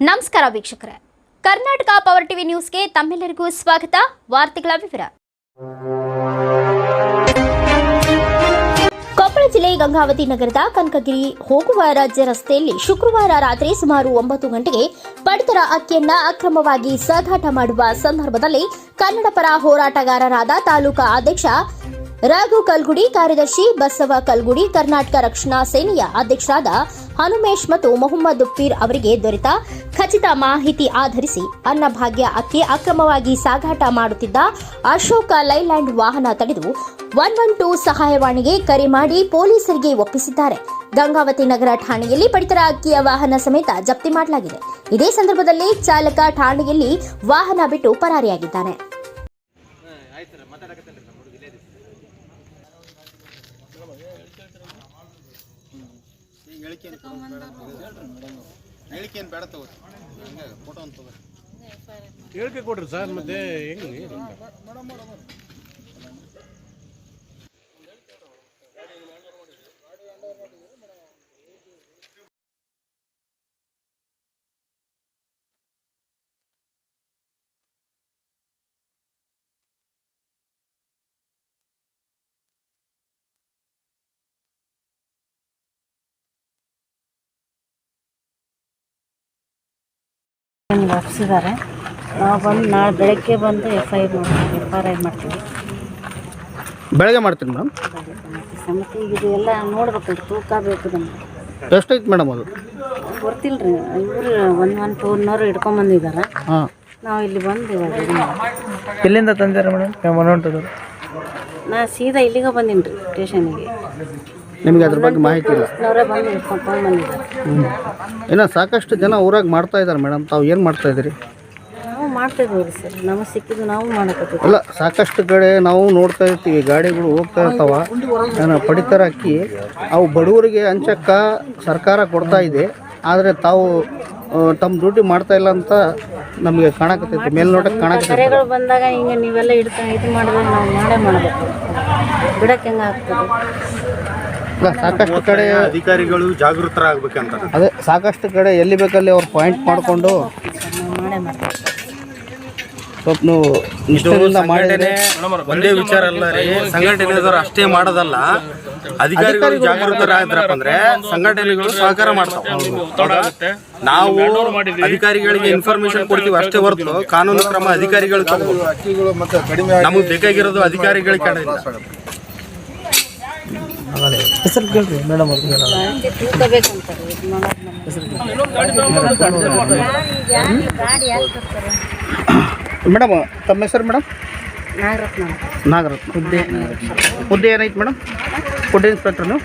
ನಮಸ್ಕಾರ ವೀಕ್ಷಕರೇ. Karnataka power TV ನ್ಯೂಸ್ಗೆ ತಮ್ಮೆಲ್ಲರಿಗೂ ಸ್ವಾಗತ. ವಾರ್ತೆಗಳ ವಿವರ. ಕೊಪ್ಪಳ ಜಿಲ್ಲೆ ಗಂಗಾವತಿ ನಗರದ ಕನಕಗಿರಿ ಹೋಗುವ ರಾಜ್ಯ ರಸ್ತೆಯಲ್ಲಿ ಶುಕ್ರವಾರ ರಾತ್ರಿ ಸುಮಾರು ಒಂಬತ್ತು ಗಂಟೆಗೆ ಪಡಿತರ ಅಕ್ಕಿಯನ್ನ ಅಕ್ರಮವಾಗಿ ಸಾಗಾಟ ಮಾಡುವ ಸಂದರ್ಭದಲ್ಲಿ ಕನ್ನಡ ಪರ ಹೋರಾಟಗಾರರಾದ ತಾಲೂಕಾ ಅಧ್ಯಕ್ಷ ರಘು ಕಲ್ಗುಡಿ, ಕಾರ್ಯದರ್ಶಿ ಬಸವ ಕಲ್ಗುಡಿ, ಕರ್ನಾಟಕ ರಕ್ಷಣಾ ಸೇನೆಯ ಅಧ್ಯಕ್ಷರಾದ ಹನುಮೇಶ್ ಮತ್ತು ಮೊಹಮ್ಮದ್ ಪೀರ್ ಅವರಿಗೆ ದೊರೆತ ಖಚಿತ ಮಾಹಿತಿ ಆಧರಿಸಿ ಅನ್ನಭಾಗ್ಯ ಅಕ್ಕಿ ಅಕ್ರಮವಾಗಿ ಸಾಗಾಟ ಮಾಡುತ್ತಿದ್ದ ಅಶೋಕ ಲೈಲ್ಯಾಂಡ್ ವಾಹನ ತಡೆದು ಒನ್ ಒನ್ ಟೂ ಸಹಾಯವಾಣಿಗೆ ಕರೆ ಮಾಡಿ ಪೊಲೀಸರಿಗೆ ಒಪ್ಪಿಸಿದ್ದಾರೆ. ಗಂಗಾವತಿ ನಗರ ಠಾಣೆಯಲ್ಲಿ ಪಡಿತರ ಅಕ್ಕಿಯ ವಾಹನ ಸಮೇತ ಜಪ್ತಿ ಮಾಡಲಾಗಿದೆ. ಇದೇ ಸಂದರ್ಭದಲ್ಲಿ ಚಾಲಕ ಠಾಣೆಯಲ್ಲಿ ವಾಹನ ಬಿಟ್ಟು ಪರಾರಿಯಾಗಿದ್ದಾನೆ. ಹೇಳಿಕೆ ಏನು ಬೇಡ ತಗೋರಿ ಹಂಗೆ ಫೋಟೋ ಒಂದು ತಗೋರಿ ಹೇಳಿಕೆ ಕೊಡ್ರಿ ಸರ್ ಮತ್ತೆ ಹೆಂಗೆ ನಿಮ್ಗೆ ಒಪ್ಸಿದ್ದಾರೆ. ನಾವು ಬಂದು ನಾಳೆ ಬೆಳಗ್ಗೆ ಬಂದು ಎಫ್ ಐ ಮಾಡ್ತೀವಿ ಎಫ್ ಆರ್ ಐ ಮಾಡ್ತೀವಿ. ಬೆಳಗ್ಗೆ ಮಾಡ್ತೀನಿ ಮೇಡಮ್? ಸಮಿತಿ ಇದು ಎಲ್ಲ ನೋಡ್ಬೇಕು ತೂಕ ಬೇಕು ನಮ್ಗೆ. ಎಷ್ಟೈತೆ ಮೇಡಮ್ ಅದು? ಗೊತ್ತಿಲ್ಲ ರೀ ಇವರು ಒನ್ ಒನ್ ಟೂ ಅವರ್ ಹಿಡ್ಕೊಂಬಂದಿದ್ದಾರೆ ಹಾಂ. ನಾವು ಇಲ್ಲಿ ಬಂದು ಇವಾಗ ಇದು ಮಾಡ್ತೀವಿ. ಎಲ್ಲಿಂದ ತಂದಿರ ಮೇಡಮ್? ಅಮೌಂಟ್ ಅದು ನಾ ಸೀದಾ ಇಲ್ಲಿಗೆ ಬಂದೀನಿ ರೀ ಸ್ಟೇಷನಿಗೆ ನಿಮಗೆ ಅದ್ರ ಬಗ್ಗೆ ಮಾಹಿತಿ ಇಲ್ಲ? ಏನೋ ಬಂದು ಸಾಕಷ್ಟು ಜನ ಊರಾಗ ಮಾಡ್ತಾ ಇದ್ದಾರೆ ಮೇಡಮ್. ತಾವು ಏನು ಮಾಡ್ತಾ ಇದ್ದೀರಿ? ನಾವು ಮಾಡ್ತಿದ್ದೀವಿ ರೀ ಸರ್. ನಮಗೆ ಸಿಕ್ಕಿದ್ದು ನಾವು ಮಾಡಕತ್ತೀವಿ ಅಲ್ಲ ಸಾಕಷ್ಟು ಕಡೆ ನಾವು ನೋಡ್ತಾ ಇರ್ತೀವಿ ಗಾಡಿಗಳು ಹೋಗ್ತಾ ಇರ್ತಾವ. ಪಡಿತರ ಅಕ್ಕಿ ಅವು ಬಡವರಿಗೆ ಹಂಚಕ್ಕ ಸರ್ಕಾರ ಕೊಡ್ತಾ ಇದೆ. ಆದರೆ ತಾವು ತಮ್ಮ ಡ್ಯೂಟಿ ಮಾಡ್ತಾ ಇಲ್ಲ ಅಂತ ನಮಗೆ ಕಾಣಕತ್ತೈತಿ. ಮೇಲ್ನೋಟಕ್ಕೆ ಕಾಣಕತ್ತೈತಿ. ಕರೆಗಳು ಬಂದಾಗ ಹಿಂಗೆ ನೀವೆಲ್ಲ ಇಡ್ತಾ ಇದು ಮಾಡಿದ್ರೆ ನಾವು ಮಾಡೇ ಮಾಡಬೇಕು. ಬಿಡಕ್ಕೆ ಹೆಂಗೆ ಆಗ್ತದೆ? ಇಲ್ಲ ಸಾಕಷ್ಟು ಕಡೆ ಅಧಿಕಾರಿಗಳು ಜಾಗೃತರಾಗಬೇಕಂತ ಅದೇ ಸಾಕಷ್ಟು ಕಡೆ ಎಲ್ಲಿ ಬೇಕಲ್ಲಿ ಅವ್ರು ಪಾಯಿಂಟ್ ಮಾಡಿಕೊಂಡು ನಾವು ಮಾಡೇ ಮಾಡ್ತೀವಿ ಸ್ವಲ್ಪ ನೀವು ನಿಷ್ಠೆಯಿಂದ ಮಾಡಿದರೆ ಒಂದೇ ವಿಚಾರ ಅಲ್ಲ ರೀ. ಸಂಘಟನೆದವರು ಅಷ್ಟೇ ಮಾಡೋದಲ್ಲ. ಅಧಿಕಾರಿಗಳು ಜಾಗೃತರಾದ್ರಪ್ಪ ಅಂದ್ರೆ ಸಂಘಟನೆಗಳು ಸಹಕಾರ ಮಾಡ್ತಾವ. ನಾವು ಅಧಿಕಾರಿಗಳಿಗೆ ಇನ್ಫಾರ್ಮೇಶನ್ ಕೊಡ್ತೀವಿ ಅಷ್ಟೇ ಹೊರತು ಕಾನೂನು ಕ್ರಮ ಅಧಿಕಾರಿಗಳು ನಮಗೆ ಬೇಕಾಗಿರೋದು ಅಧಿಕಾರಿಗಳ ಕಡೆಯಿಂದ ಹೆಸರು ಕೇಳ್ರಿ ಮೇಡಮ್ ಅವ್ರಿಗೆ ಮೇಡಮ್ ತಮ್ಮ ಹೆಸರು ಮೇಡಮ್? ನಾಗರತ್ನ. ನಾಗರತ್ನ. ಹುದ್ದೆ. ಹುದ್ದೆ ಏನೈತೆ ಮೇಡಮ್? ಫುಡ್ ಇನ್ಸ್ಪೆಕ್ಟರ್ ನೀವು